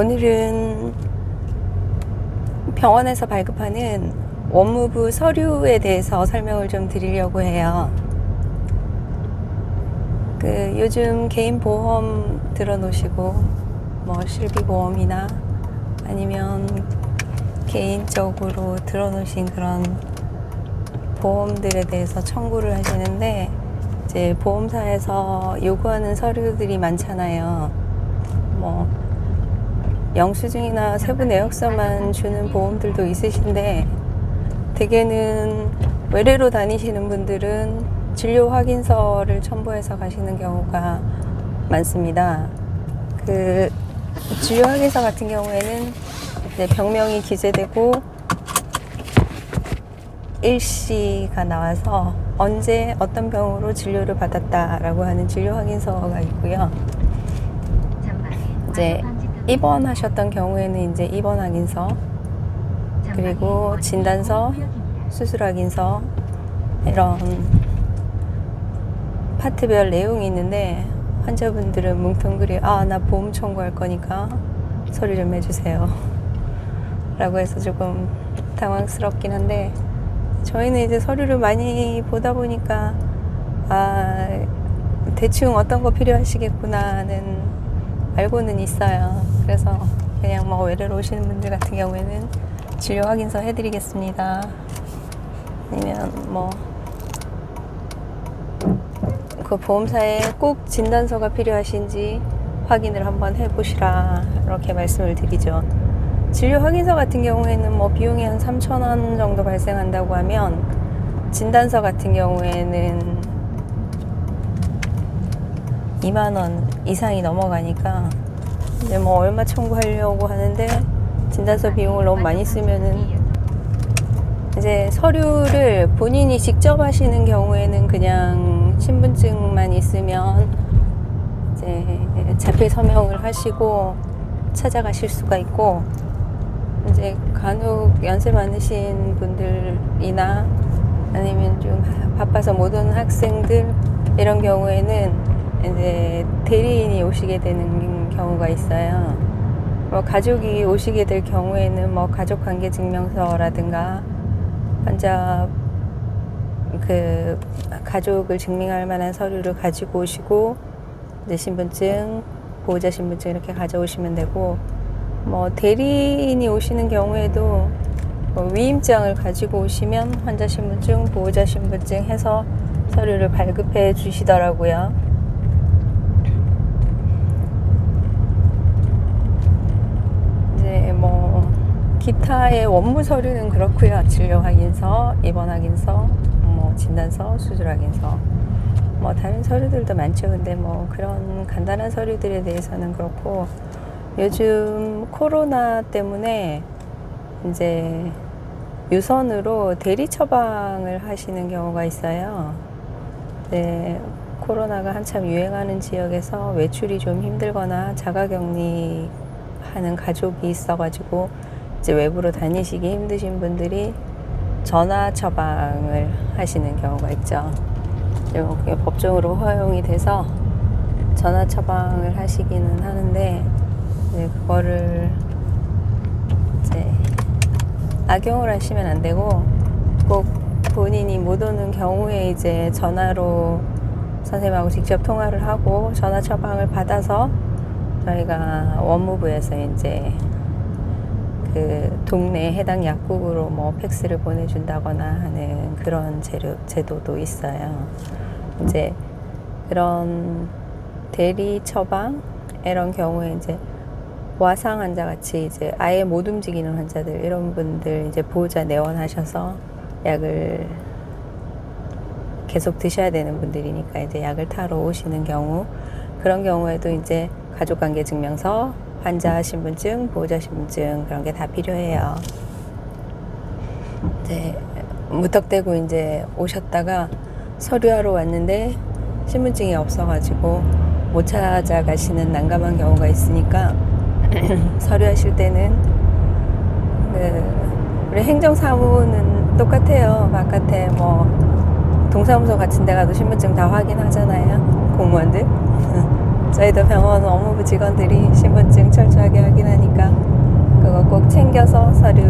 오늘은 병원에서 발급하는 원무부 서류에 대해서 설명을 좀 드리려고 해요. 그 요즘 개인 보험 들어놓으시고 뭐 실비 보험이나 아니면 개인적으로 들어놓으신 그런 보험들에 대해서 청구를 하시는데 이제 보험사에서 요구하는 서류들이 많잖아요. 뭐 영수증이나 세부 내역서만 주는 보험들도 있으신데 대개는 외래로 다니시는 분들은 진료 확인서를 첨부해서 가시는 경우가 많습니다. 그 진료 확인서 같은 경우에는 병명이 기재되고 일시가 나와서 언제 어떤 병으로 진료를 받았다라고 하는 진료 확인서가 있고요. 이제 입원하셨던 경우에는 이제 입원 확인서 그리고 진단서, 수술 확인서 이런 파트별 내용이 있는데 환자분들은 뭉텅그리 아 나 보험 청구할 거니까 서류 좀 해주세요. 라고 해서 조금 당황스럽긴 한데 저희는 이제 서류를 많이 보다 보니까 아 대충 어떤 거 필요하시겠구나는 알고는 있어요. 그래서 그냥 뭐 외래로 오시는 분들 같은 경우에는 진료 확인서 해드리겠습니다. 아니면 뭐 그 보험사에 꼭 진단서가 필요하신지 확인을 한번 해보시라 이렇게 말씀을 드리죠. 진료 확인서 같은 경우에는 뭐 비용이 한 3,000원 정도 발생한다고 하면 진단서 같은 경우에는 2만 원 이상이 넘어가니까 이제 뭐 얼마 청구하려고 하는데 진단서 비용을 너무 많이 쓰면은 이제 서류를 본인이 직접 하시는 경우에는 그냥 신분증만 있으면 이제 자필 서명을 하시고 찾아가실 수가 있고 이제 간혹 연세 많으신 분들이나 아니면 좀 바빠서 못 오는 학생들 이런 경우에는 이제 대리인이 오시게 되는 경우가 있어요. 뭐 가족이 오시게 될 경우에는 뭐 가족 관계 증명서라든가 환자 그 가족을 증명할 만한 서류를 가지고 오시고 이제 신분증, 보호자 신분증 이렇게 가져오시면 되고 뭐 대리인이 오시는 경우에도 뭐 위임장을 가지고 오시면 환자 신분증, 보호자 신분증 해서 서류를 발급해 주시더라고요. 이제 뭐 기타의 원무 서류는 그렇고요. 진료 확인서, 입원 확인서, 뭐 진단서, 수술 확인서. 뭐 다른 서류들도 많죠. 근데 뭐 그런 간단한 서류들에 대해서는 그렇고 요즘 코로나 때문에 이제 유선으로 대리 처방을 하시는 경우가 있어요. 네, 코로나가 한참 유행하는 지역에서 외출이 좀 힘들거나 자가격리 하는 가족이 있어가지고 이제 외부로 다니시기 힘드신 분들이 전화 처방을 하시는 경우가 있죠. 그게 법정으로 허용이 돼서 전화 처방을 하시기는 하는데 그거를 이제 악용을 하시면 안 되고 꼭 본인이 못 오는 경우에 이제 전화로 선생님하고 직접 통화를 하고 전화 처방을 받아서 저희가 원무부에서 이제 그 동네 해당 약국으로 뭐 팩스를 보내준다거나 하는 그런 제도, 제도도 있어요. 이제 그런 대리 처방 이런 경우에 이제 와상 환자 같이 이제 아예 못 움직이는 환자들 이런 분들 이제 보호자 내원하셔서 약을 계속 드셔야 되는 분들이니까 이제 약을 타러 오시는 경우 그런 경우에도 이제 가족관계 증명서, 환자 신분증, 보호자 신분증 그런 게 다 필요해요. 이제 무턱대고 이제 오셨다가 서류하러 왔는데 신분증이 없어가지고 못 찾아가시는 난감한 경우가 있으니까 서류하실 때는 그 우리 행정사무는 똑같아요. 바깥에 뭐 동사무소 같은 데 가도 신분증 다 확인하잖아요. 공무원들. 저희도 병원 업무부 직원들이 신분증 철저하게 확인하니까 그거 꼭 챙겨서 서류